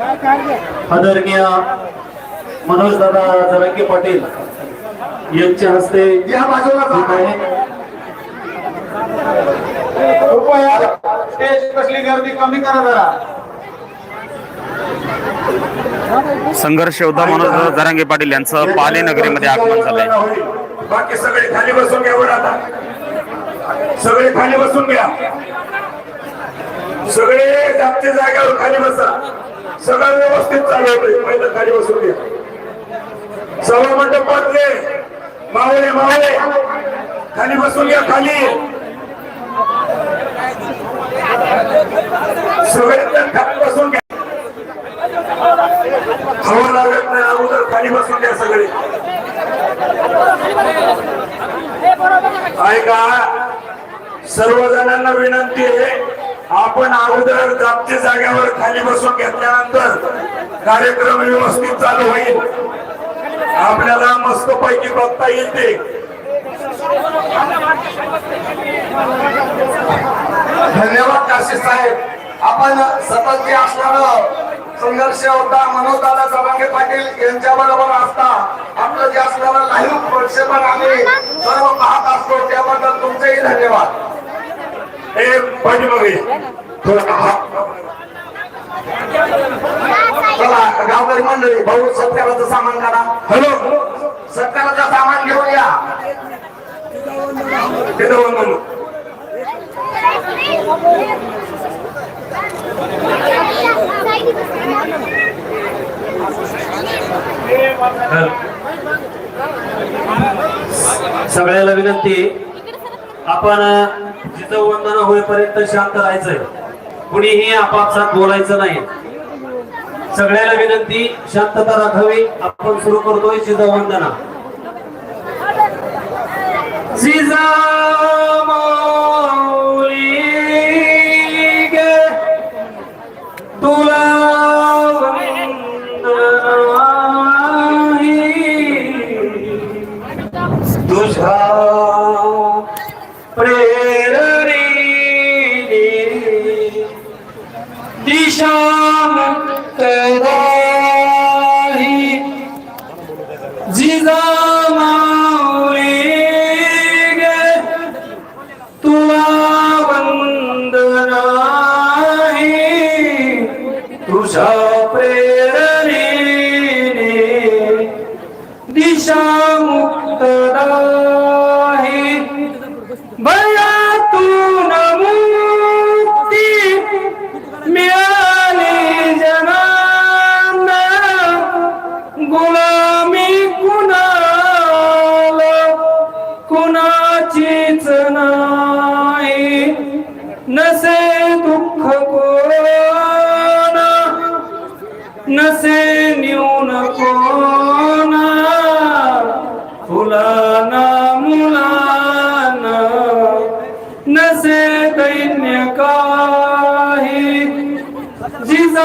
आदरणीय मनोज दादा जरांगे पाटील यांच्या हस्ते या बाजूला जा. ठीक आहे. कृपया स्टेज कसली गर्दी कमी करा जरा. संघर्ष योद्धा मनोज जरांगे पाटील यांचं पाली नगरीमध्ये आगमन झालंय. बाकी सगळे खाली बसून घ्या बरं आता. सगळे खाली बसून घ्या. सगळे जागच्या जागेवर खाली बसा. सगळं व्यवस्थित चालू पहिलं खाली बसून घ्या सभा मंडपातले मावळे मावळे. खाली बसून घ्या खाली. सगळे जण खाली बसून घ्या. हवा लागत नाही अगोदर खाली बसून घ्या सगळे. ऐका सर्वजणांना विनंती आहे आपण अगोदर जागच्या जागेवर खाली बसून घेतल्यानंतर कार्यक्रम व्यवस्थित चालू होईल. आपल्याला मस्त पैकी बघता येईल ते धन्यवाद काशी साहेब. आपण सतत जे असणार संघर्ष होता मनोजदादा जरांगे पाटील यांच्या बरोबर असता. आपलं जे असणारं लाईव्ह प्रक्षेपण आम्ही सर्व पाहत असतो त्याबद्दल तुमचेही धन्यवाद. हे पाठीमागे थोडं चला गावकरी मंडळी भाऊ सत्काराचं सामान काढा. हॅलो? सत्काराचं सामान घेऊन या. सगळ्याला विनंती आपण जिथं वंदन होईपर्यंत शांत राहायचंय कुणीही आपापसात बोलायचं नाही. सगळ्याला विनंती शांतता राखावी. आपण सुरू करतोय जिथं वंदना. तुला वंदना तुझ्या 金三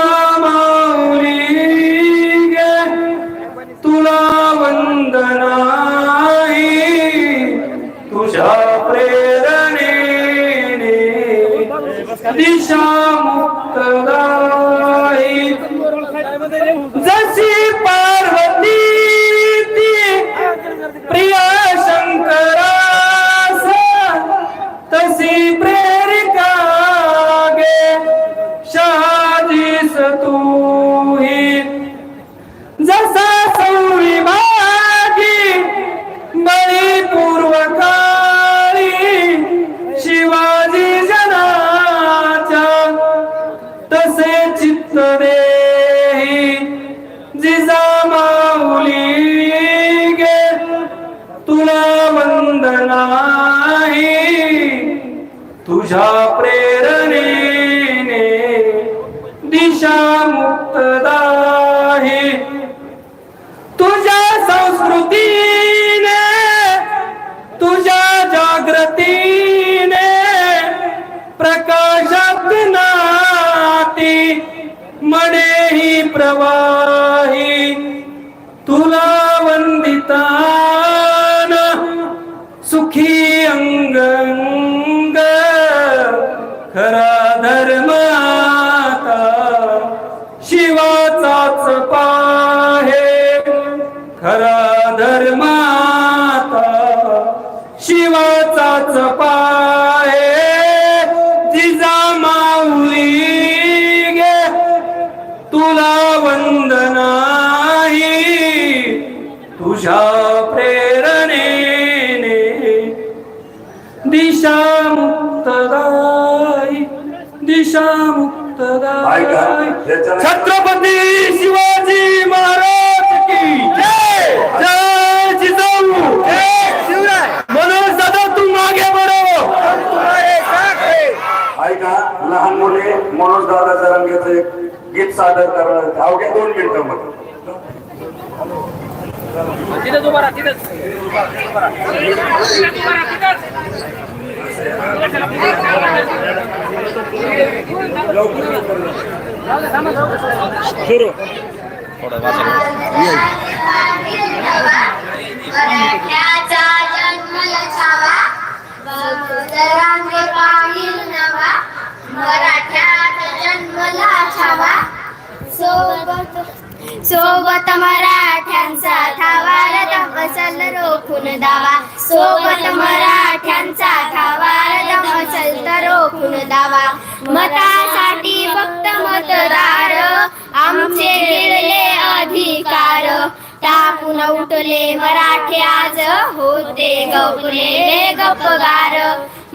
मुक्तदाई दिशा मुक्तदाई. छत्रपती शिवाजी महाराज की जय! जय जिजाऊ! मनोज दादा तू मागे बढो ऐका लहान मुले मनोज दादा जरांगेचं एक गीत सादर करणार. अवघ्या दोन मिनिटं मध्ये मराठ्याचा जन्म लछावा जरांगे पाहिल नवा मराठ्याचा जन्मला छावा सोबत सोबत मराठ्यांचा थावार दमसल रोखून दावा. सोबत मराठ्यांचा थावार दमसल तर रोखून दावा. मतासाठी फक्त मतदार आमचे गिळले अधिकार. टाकून उठले मराठे आज. होते गपले गपगार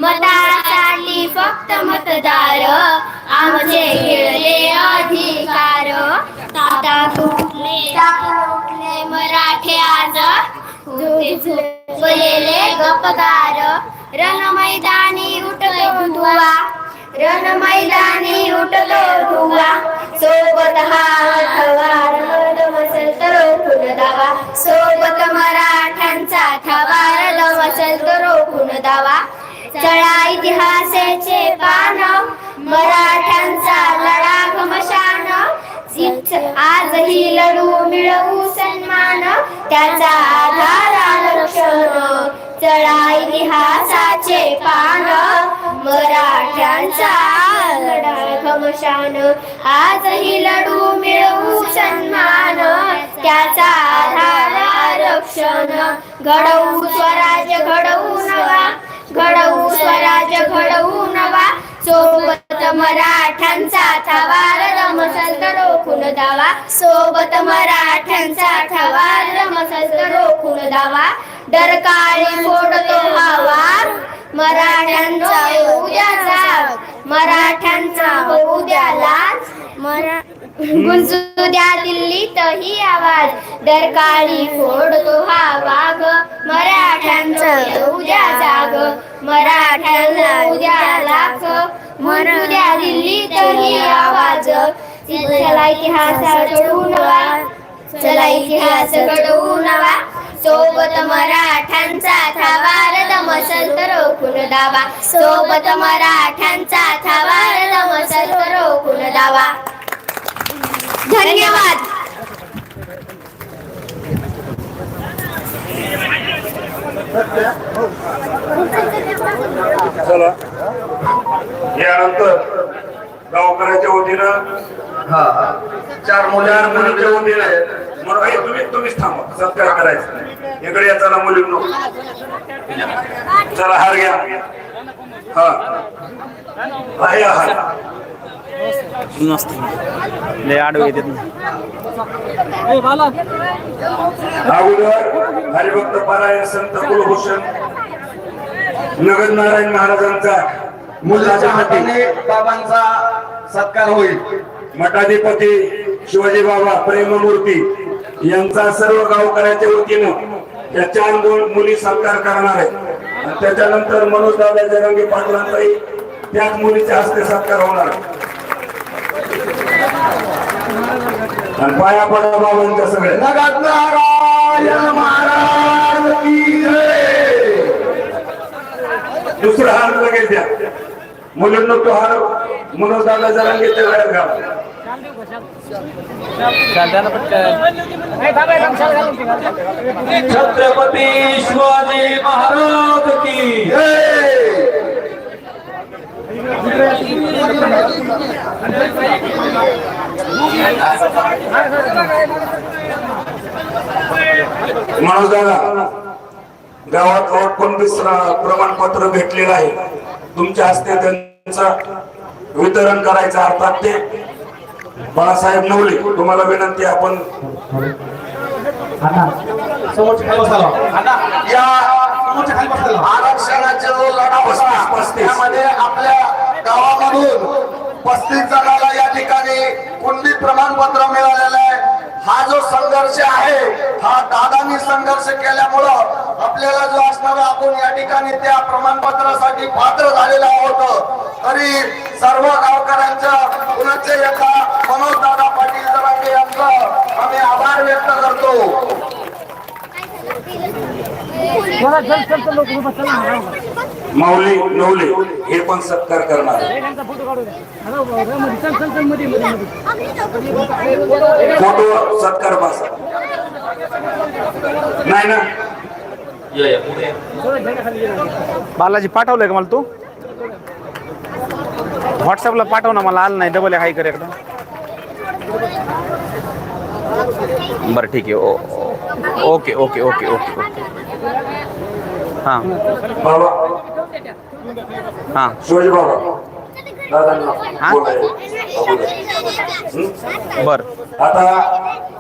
मतासाठी फक्त मतदार. आमचे खेळले अधिकार. टाकून उठले उठले मराठे आज? झोपलेले गपगार रण मैदानी उठलो धुवा. रण मैदानी उठलो धुवा. सोबत हा चढा इतिहासाचे पान मराठ्यांचा लढा घमशान आजही लढू मिळवू सन्मान त्याचा आधार आरक्षण चढा इतिहासाचे पान मराठ्यांचा लढा घमशान आजही लढू मिळवू सन्मान त्याचा आधार आरक्षण घडवू स्वराज्य घडवू नवा. घडवू स्वराज्य घडवू नवा. सोबत मराठ्यांचा थवार रमसल तर रोखून दावा. सोबत मराठ्यांचा थवार रमसल तर रोखून दावा. डरकाळी फोडतो हवा. मराठ्यांचा उद्या जाग मराठ्यांचा हो उद्या लाज मरा गुंजू द्या दिल्लीतही आवाज. दरकाळी फोडतो हा वाघ मराठ्यांचा उद्या जाग मराठ्याला उद्या लाख म्हणू द्या दिल्ली तरी आवाज. चला इतिहास घडवू नवा चला इतिहास घडवू नवा सोबत मराठ्यांचा थावार दमसल तर रोखून दावा. सोबत मराठ्यांचा थावार दमसल तर रोखून दावा. धन्यवाद. चला. यानंतर गावकऱ्याच्या वतीनं हा चार मुले चार मुलींच्या वतीनं. म्हणून तुम्ही तुम्हीच थांबा. सत्कार करायचा. इकडे या चला मुलींनो. चला हार घ्या. हा. आहे हार मस्त. लय आडवे येतात ना. अगोदर हरिभक्त पारायण संत कुलभूषण नगद नारायण महाराजांचा मुलाच्या हाती हाताने बाबांचा सत्कार होईल. मठाधिपती शिवाजी बाबा प्रेममूर्ती यांचा सर्व गावकऱ्याच्या वतीनं या चार दोन मुली सत्कार करणार आहेत. त्याच्यानंतर मनोज दादा जरंगे पाटलांचाही त्याच मुलीच्या हस्ते सत्कार होणार आहे. आणि पाया पडा बाबांच्या सगळे नगद नारायण महाराज की जय. दुसरा हार लगेच द्या मुलींना तो हार मनोज दादा जरांगेच्या वेळेत घाला छत्रपती शिवाजी महाराज की जय. मनोज दादा गावात प्रमाणपत्र भेटलेलं आहे. तुमच्या हस्ते त्यांचं वितरण करायचं अर्थात ते. बाळासाहेब नवले तुम्हाला विनंती आपण या आरक्षणाचा जो लढा होता पस्तीस. त्यामध्ये आपल्या गावामधून पस्तीस जणाला या ठिकाणी कुंडी प्रमाणपत्र मिळालेलं आहे? हा जो संघर्ष आहे हा दादांनी संघर्ष केल्यामुळं आपल्याला जो असणारा आपण या ठिकाणी त्या प्रमाणपत्रासाठी पात्र झालेलो आहोत. तरी सर्व गावकऱ्यांच्या पुनश्च एकदा मनोज दादा पाटील जरांगे यांचं आम्ही आभार व्यक्त करतो. माऊली नवले हे पण सत्कार करणार. फोटो सत्कार बसा. नाही ना. बालाजी पाठवलंय का मला तू? व्हॉट्सअपला पाठव ना मला आलं नाही डबल हाय कर एकदा. बरं ठीक आहे. Okay okay okay okay okay. हां. बाबा हां. शिवाजी बाबा. बरं. आता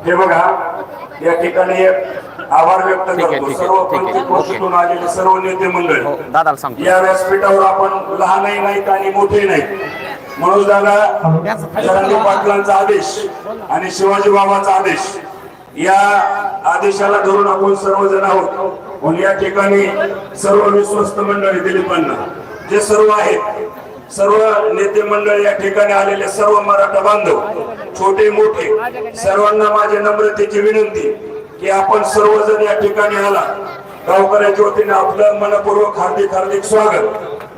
हे बघा या ठिकाणी एक आभार व्यक्त करतो. सर्व आलेले सर्व नेते मंडळी हो दादाला सांगतो. या व्यासपीठावर आपण लहानही नाहीत आणि मोठे नाहीत. म्हणून दादा जरांगे पाटलांचा आदेश आणि शिवाजी बाबाचा आदेश. या आदेशाला धरून आपण सर्वजण आहोत. म्हणून या ठिकाणी सर्व विश्वस्त मंडळी दिलीपांना. जे सर्व आहेत सर्व नेते मंडळ या ठिकाणी आलेले सर्व मराठा बांधव छोटे मोठे सर्वांना माझी नम्रतेची विनंती की आपण सर्वजण या ठिकाणी आला. गावकऱ्याच्या वतीने आपलं मनपूर्वक हार्दिक हार्दिक स्वागत.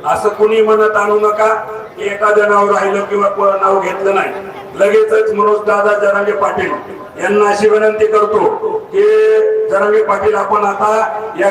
असं कुणी मनात आणू नका की एखादं नाव राहिलं किंवा कोणा नाव घेतलं नाही. लगेचच मनोज दादा जरांगे पाटील यांना अशी विनंती करतो की जरांगे पाटील आपण आता या